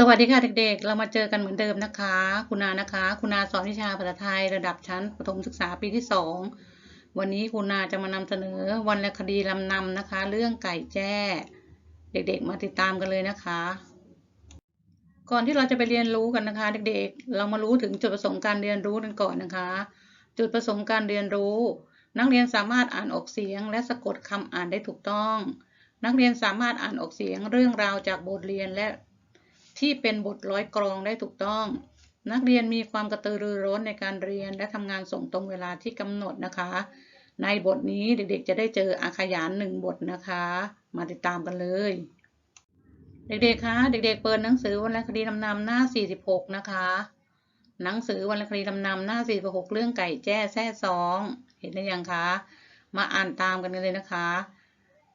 สวัสดีค่ะเด็กๆ เรามาเจอกันเหมือนเดิมนะคะ คุณนานะคะ คุณนาสอนวิชาภาษาไทยระดับชั้นประถมศึกษาปีที่สองวันนี้คุณนาจะมานำเสนอวรรณคดีลำนำนะคะ เรื่องไก่แจ้ เด็กๆ มาติดตามกันเลยนะคะ ก่อนที่เราจะไปเรียนรู้กันนะคะ เด็กๆ เรามารู้ถึงจุดประสงค์การเรียนรู้กันก่อนนะคะ จุดประสงค์การเรียนรู้ นักเรียนสามารถอ่านออกเสียง และสะกดคำอ่านได้ถูกต้อง นักเรียนสามารถอ่านออกเสียงเรื่องราวจากบทเรียนและ ที่เป็นบทร้อยกรองได้ถูกต้อง นักเรียนมีความกระตือรือร้นในการเรียนและทำงานส่งตรงเวลาที่กำหนดนะคะ ในบทนี้เด็กๆ จะได้เจออาขยานหนึ่งบทนะคะ มาติดตามกันเลย เด็กๆ คะ เด็กๆ เปิดหนังสือวรรณคดีลำนำหน้า 46 นะคะ หนังสือวรรณคดีลำนำหน้า 46 เรื่องไก่แจ้แซ่ซอง เห็นหรือยังคะ มาอ่านตามกันเลยนะคะ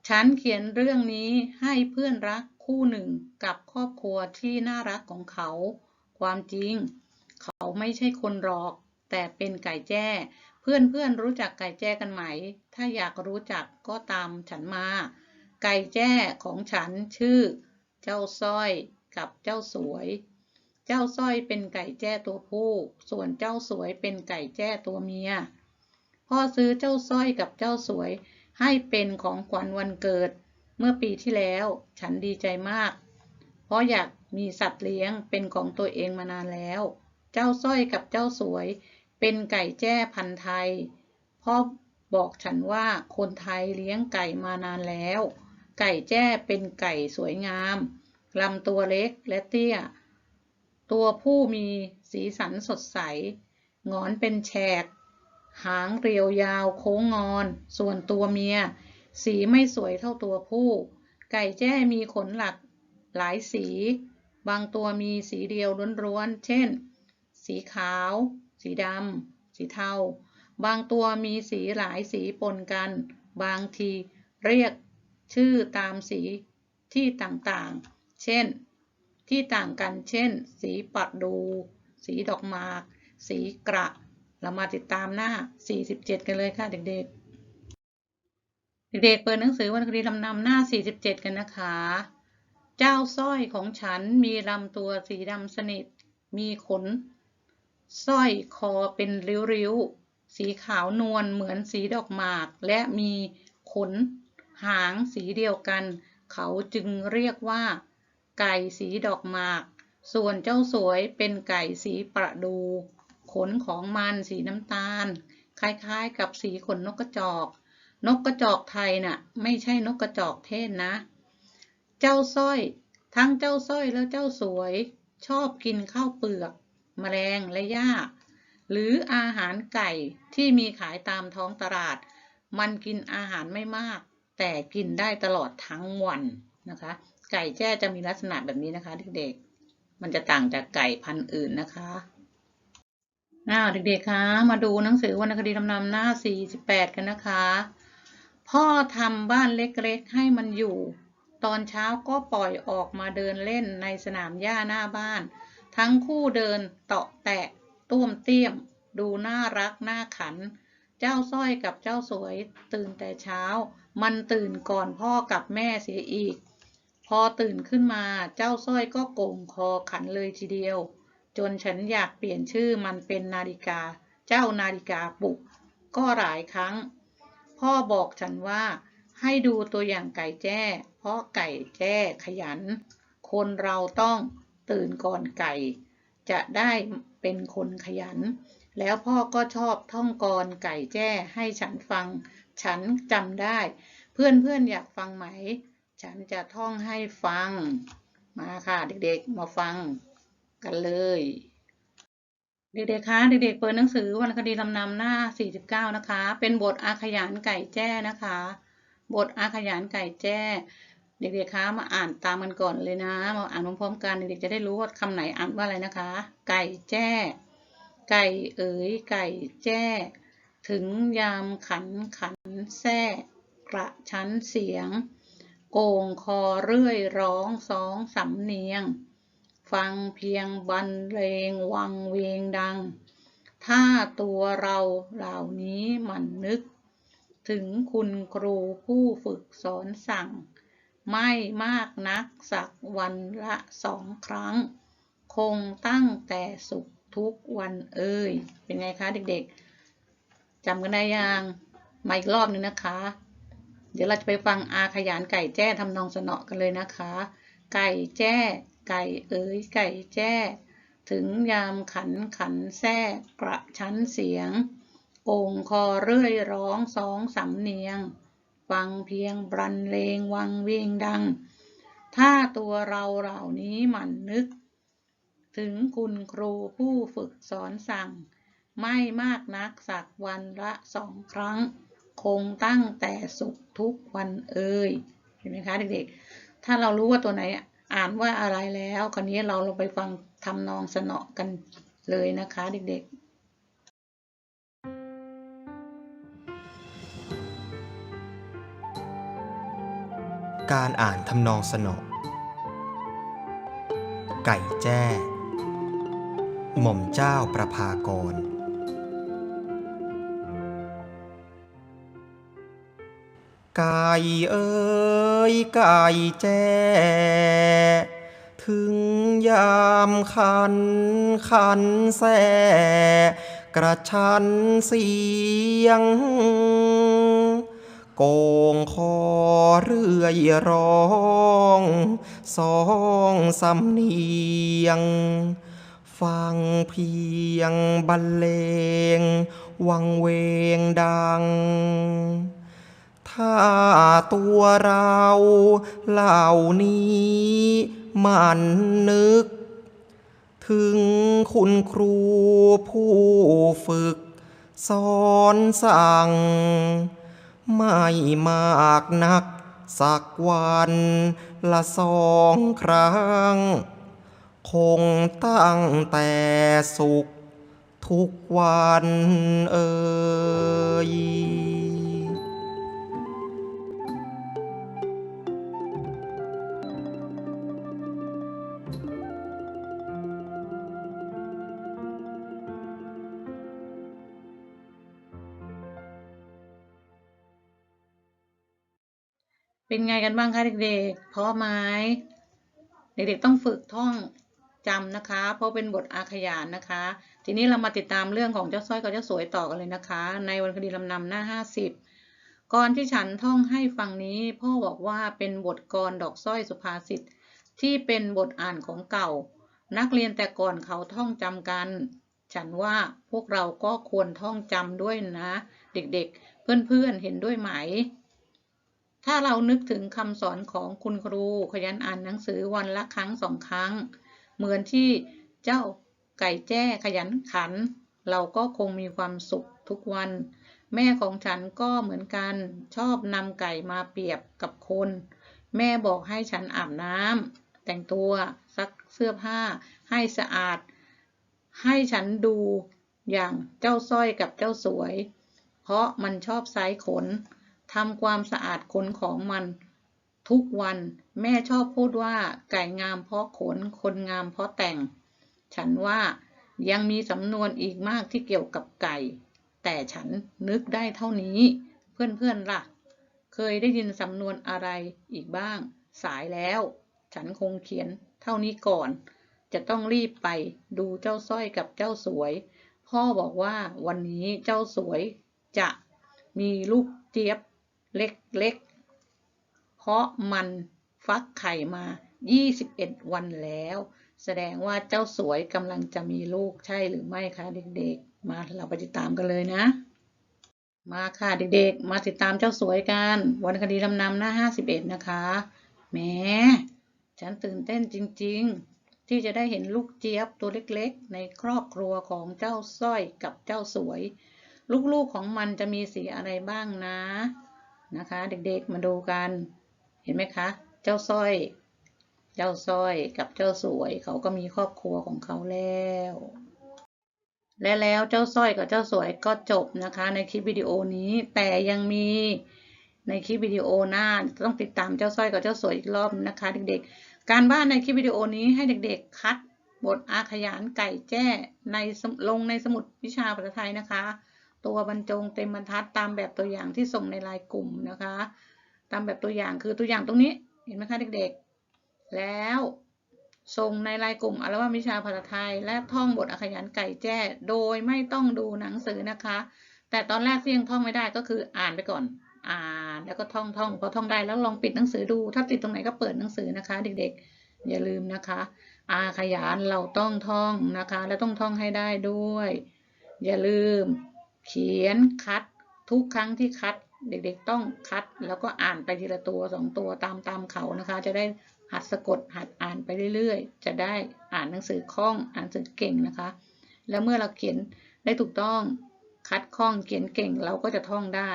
ฉันเขียนเรื่องนี้ให้เพื่อนรัก คู่หนึ่งกับครอบครัวที่น่ารักของเขา ความจริง เขาไม่ใช่คนหรอก แต่เป็นไก่แจ้ เพื่อนเพื่อนรู้จักไก่แจ้กันไหม ถ้าอยากรู้จักก็ตามฉันมา ไก่แจ้ของฉันชื่อ เจ้าสร้อยกับเจ้าสวย เจ้าสร้อยเป็นไก่แจ้ตัวผู้ ส่วนเจ้าสวยเป็นไก่แจ้ตัวเมีย พ่อซื้อเจ้าสร้อยกับเจ้าสวยให้เป็นของขวัญวันเกิด มื่อปีที่แล้วฉันดีใจมาก เพราะอยากมีสัตว์เลี้ยงเป็นของตัวเองมานานแล้ว เจ้าสร้อยกับเจ้าสวย เป็นไก่แจ้พันธุ์ไทย พ่อบอกฉันว่าคนไทยเลี้ยงไก่มานานแล้ว ไก่แจ้เป็นไก่สวยงามลำตัวเล็กและเตี้ย ตัวผู้มีสีสันสดใส งอนเป็นแฉก หางเรียวยาวโค้งงอน ส่วนตัวเมีย สีไม่สวยเท่าตัวผู้ ไก่แจ้มีขนหลักหลายสี บางตัวมีสีเดียวล้วนๆ เช่น สีขาว สีดำ สีเทา บางตัวมีสีหลายสีปนกัน บางทีเรียกชื่อตามสีที่ต่างๆ เช่น ที่ต่างกัน เช่น สีปัดดู สีดอกหมาก สีกระ เรามาติดตามหน้า 47 กันเลยค่ะเด็กๆ เด็กๆเปิดหนังสือวรรณคดีลำนำหน้า 47 กันนะคะ เจ้าสร้อยของฉันมีลำตัวสีดำสนิท มีขนสร้อยคอเป็นริ้วๆ สีขาวนวลเหมือนสีดอกหมาก และมีขน หางสีเดียวกัน เขาจึงเรียกว่า ไก่สีดอกหมาก ส่วนเจ้าสวยเป็นไก่สีประดู ขนของมันสีน้ำตาล คล้ายๆ กับสีขนนกกระจอก นกกระจอกไทยน่ะ ไม่ใช่นกกระจอกเทศนะ เจ้าสร้อย ทั้งเจ้าสร้อยและเจ้าสวย ชอบกินข้าวเปลือกแมลงและหญ้า หรืออาหารไก่ที่มีขายตามท้องตลาด มันกินอาหารไม่มาก แต่กินได้ตลอดทั้งวันนะคะ ไก่แจ้จะมีลักษณะแบบนี้นะคะเด็กๆ มันจะต่างจากไก่พันธุ์อื่นนะคะอ้าเด็กๆคะมาดูหนังสือวรรณคดีลำนำหน้า 48 กันนะคะ พ่อทำบ้านเล็กๆให้มันอยู่ ตอนเช้าก็ปล่อยออกมาเดินเล่นในสนามหญ้าหน้าบ้าน ทั้งคู่เดินเตาะแตะต้วมเตี้ยม ดูน่ารักน่าขัน เจ้าสร้อยกับเจ้าสวยตื่นแต่เช้า มันตื่นก่อนพ่อกับแม่เสียอีก พอตื่นขึ้นมาเจ้าสร้อยก็โก่งคอขันเลยทีเดียว จนฉันอยากเปลี่ยนชื่อมันเป็นนาฬิกา เจ้านาฬิกาปลุก ก็หลายครั้ง พ่อบอกฉันว่า ให้ดูตัวอย่างไก่แจ้ เพราะไก่แจ้ขยัน คนเราต้องตื่นก่อนไก่ จะได้เป็นคนขยัน แล้วพ่อก็ชอบท่องกรไก่แจ้ให้ฉันฟัง ฉันจำได้ เพื่อนเพื่อนอยากฟังไหม ฉันจะท่องให้ฟัง มาค่ะเด็กๆ มาฟังกันเลย เด็กๆ คะ เด็กๆ เปิดหนังสือวรรณคดีลำนำหน้า 49 นะคะ เป็นบทอาขยานไก่แจ้นะคะ บทอาขยานไก่แจ้ เด็กๆ คะ มาอ่านตามกันก่อนเลยนะ มาอ่านพร้อมๆ กันเด็กๆ จะได้รู้ว่าคำไหนอ่านว่าอะไรนะคะ ไก่แจ้ ไก่เอ๋ย ไก่แจ้ ถึงยามขันขันแท้กระชั้นเสียง โก่งคอเรื่อยร้องสองสำเนียง ฟังเพียงบรรเลงวังเวงดัง ถ้าตัวเราเหล่านี้มันนึก ถึงคุณครูผู้ฝึกสอนสั่ง ไม่มากนักสักวันละสองครั้ง คงตั้งแต่สุขทุกวันเอ่ย เป็นไงคะเด็กๆจำกันได้ยังมาอีกรอบหนึงนะคะ เดี๋ยวเราจะไปฟังอาขยานไก่แจ้ทำนองสนอกันเลยนะคะ ไก่แจ้ ไก่เอ๋ยไก่แจ้ ถึงยามขันขันแท้กระชั้นเสียงโองคอเรื่อยร้องสองสำเนียง ฟังเพียงบรันเลงวังเวียงดัง ถ้าตัวเราเหล่านี้หมั่นนึก ถึงคุณครูผู้ฝึกสอนสั่ง ไม่มากนักสักวันละสองครั้ง คงตั้งแต่สุขทุกวันเอ่ยเห็นไหมคะเด็กๆ ถ้าเรารู้ว่าตัวไหน อ่านว่าอะไรแล้ว คราวนี้เราลงไปฟังทำนองสนอกันเลยนะคะเด็กๆการอ่านทำนองสนอ ไก่แจ้ หม่อมเจ้าประภากร ไก่เอ้ ยไก่แจ้ถึงยามคันคันแสกระชันเสียง โกงคอเรื่อยร้องสองสำเนียง ฟังเพียงบรรเลง วังเวงดัง ถ้าตัวเราเหล่านี้มันนึก ถึงคุณครูผู้ฝึก สอนสั่ง ไม่มากนัก สักวันละสองครั้ง คงตั้งแต่สุขทุกวันเอ่ย เป็นไงกันบ้างคะเด็กๆพราะไหมเด็กๆต้องฝึกท่องจำนะคะ เพราะเป็นบทอาขยานนะคะ ทีนี้เรามาติดตามเรื่องของเจ้าสร้อยกับเจ้าสวยต่อกันเลยนะคะ ในวรรณคดีลำนำหน้า50ก่อนที่ฉันท่องให้ฟังนี้ พ่อบอกว่าเป็นบทกรดอกสร้อยสุภาษิตที่เป็นบทอ่านของเก่า นักเรียนแต่ก่อนเขาท่องจำกัน ฉันว่าพวกเราก็ควรท่องจำด้วยนะ เด็กๆ เพื่อนๆเห็นด้วยไหม ถ้าเรานึกถึงคำสอนของคุณครูขยันอ่านหนังสือวันละครั้งสองครั้ง เหมือนที่เจ้าไก่แจ้ขยันขัน เราก็คงมีความสุขทุกวัน แม่ของฉันก็เหมือนกันชอบนำไก่มาเปรียบกับคน แม่บอกให้ฉันอาบน้ำแต่งตัวซักเสื้อผ้า ให้สะอาด ให้ฉันดูอย่างเจ้าสร้อยกับเจ้าสวย เพราะมันชอบไซส์ขน ทำความสะอาดขนของมันทุกวัน แม่ชอบพูดว่าไก่งามเพราะขน คนงามเพราะแต่ง ฉันว่ายังมีสำนวนอีกมากที่เกี่ยวกับไก่ แต่ฉันนึกได้เท่านี้ เพื่อนๆล่ะ เคยได้ยินสำนวนอะไรอีกบ้าง สายแล้ว ฉันคงเขียนเท่านี้ก่อน จะต้องรีบไปดูเจ้าสร้อยกับเจ้าสวย พ่อบอกว่าวันนี้เจ้าสวยจะมีลูกเจี๊ยบ เล็กๆ เพราะมันฟักไข่มา 21 วันแล้ว แสดงว่าเจ้าสวยกำลังจะมีลูกใช่หรือไม่คะเด็กๆ มาเราไปติดตามกันเลยนะ มาค่ะเด็กๆ มาติดตามเจ้าสวยกันวรรณคดีลำนำหน้า 51 นะคะแหมฉันตื่นเต้นจริงๆ ที่จะได้เห็นลูกเจี๊ยบตัวเล็กๆ ในครอบครัวของเจ้าสร้อยกับเจ้าสวย ลูกๆของมันจะมีสีอะไรบ้างนะ นะคะ เด็กๆมาดูกัน เห็นไหมคะ เจ้าสร้อย เจ้าสร้อยกับเจ้าสวยเขาก็มีครอบครัวของเขาแล้ว และแล้วเจ้าสร้อยกับเจ้าสวยก็จบนะคะ ในคลิปวิดีโอนี้แต่ยังมีในคลิปวิดีโอหน้าต้องติดตามเจ้าสร้อยกับเจ้าสวยอีกรอบนะคะ เด็กๆ การบ้านในคลิปวิดีโอนี้ให้เด็กๆ คัดบทอาขยานไก่แจ้ในลงในสมุดวิชาภาษาไทยนะคะ ตัวบรรจงเต็มบรรทัดตามแบบตัวอย่างที่ส่งในไลน์กลุ่มนะคะ ตามแบบตัวอย่างคือตัวอย่างตรงนี้เห็นไหมคะเด็กๆ แล้วส่งในรายกลุ่มอัลบั้มวิชาภาษาไทย และท่องบทอขยันไก่แจ้ โดยไม่ต้องดูหนังสือนะคะ แต่ตอนแรกที่ยังท่องไม่ได้ก็คืออ่านไปก่อน อ่านแล้วก็ท่องท่องพอท่องได้แล้วลองปิดหนังสือดู ถ้าติดตรงไหนก็เปิดหนังสือนะคะ เด็กๆ อย่าลืมนะคะอาขยานเราต้องท่องนะคะ และต้องท่องให้ได้ด้วย อย่าลืม เขียนคัดทุกครั้งที่คัดเด็กๆต้องคัดแล้วก็อ่านไปทีละตัวสองตัวตามตามเขานะคะ จะได้หัดสะกดหัดอ่านไปเรื่อยๆ จะได้อ่านหนังสือคล่องอ่านหนังสือเก่งนะคะ แล้วเมื่อเราเขียนได้ถูกต้องคัดคล่องเขียนเก่งเราก็จะท่องได้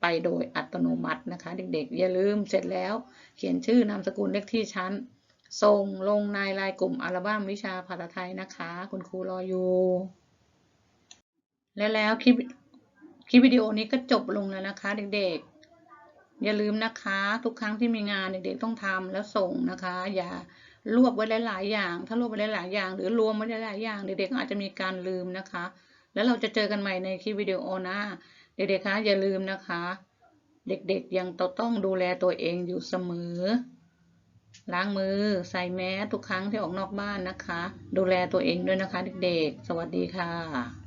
ไปโดยอัตโนมัตินะคะ เด็กๆ อย่าลืมเสร็จแล้ว เขียนชื่อนามสกุลเลขที่ชั้นส่งลงในรายกลุ่มอัลบั้มวิชาภาษาไทยนะคะ คุณครูรออยู่ และแล้วคลิปคลิปวิดีโอนี้ก็จบลงแล้วนะคะ เด็กๆ อย่าลืมนะคะ ทุกครั้งที่มีงานเด็กๆต้องทำแล้วส่งนะคะ อย่ารวบไว้หลายๆอย่าง ถ้ารวบไว้หลายๆอย่าง หรือรวมไว้หลายๆอย่าง เด็กๆก็อาจจะมีการลืมนะคะ แล้วเราจะเจอกันใหม่ในคลิปวิดีโอหน้าเด็กๆคะอย่าลืมนะคะ เด็กๆยังต้องดูแลตัวเองอยู่เสมอ ล้างมือใส่แมสทุกครั้งที่ออกนอกบ้านนะคะ ดูแลตัวเองด้วยนะคะ เด็กๆ สวัสดีค่ะ